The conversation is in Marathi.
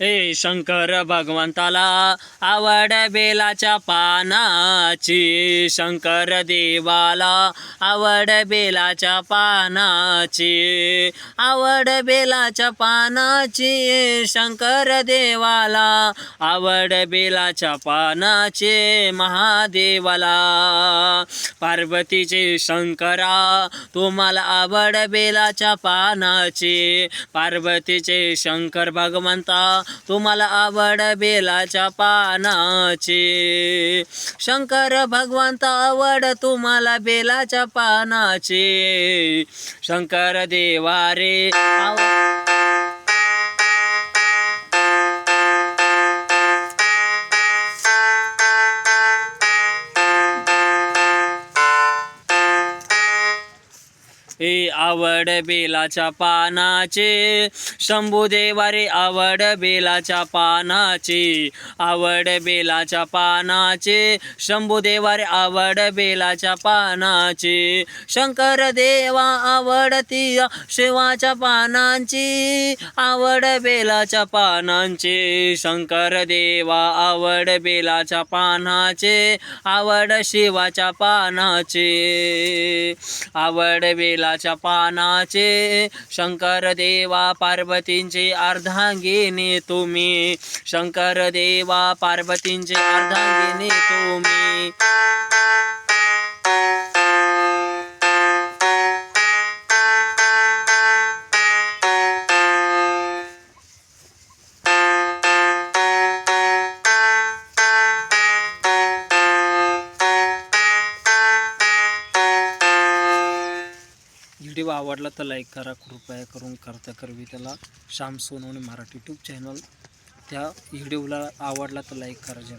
ए शंकर भगवंताला आवड बेलाच्या पानाची. शंकर देवाला आवड बेलाच्या पानाची. आवड बेलाच्या पानाची. शंकर देवाला आवड बेलाच्या पानाचे. महादेवाला पार्वतीचे शंकरा तुम्हाला आवड बेलाच्या पानाची. पार्वतीचे शंकर भगवंता तुम्हाला आवड बेलाच्या पानाचे. शंकर भगवंत आवड तुम्हाला बेलाच्या पानाचे. शंकर देवा रे ए आवड बेलाच्या पानाचे. शंभूदेवारे आवड बेलाच्या पानाची. आवड बेलाच्या पानाचे. शंभूदेवारे आवड बेलाच्या पानाची. शंकर देवा आवडती शिवाच्या पानांची. आवड बेलाच्या पानांची. शंकर देवा आवड बेलाच्या पानाचे. आवड शिवाच्या पानाचे. आवड बेला बेलाच्या पानाचे शंकर देवा पार्वतींचे अर्धांगिनी तुम्ही. शंकर देवा पार्वतींचे अर्धांगिनी तुम्ही. व्हिडिओ आवडला तर लाईक करा कृपया करून करता करवी त्याला श्याम सोनवणे मराठी यूट्यूब चॅनल त्या व्हिडिओला आवडला तर लाईक करा जय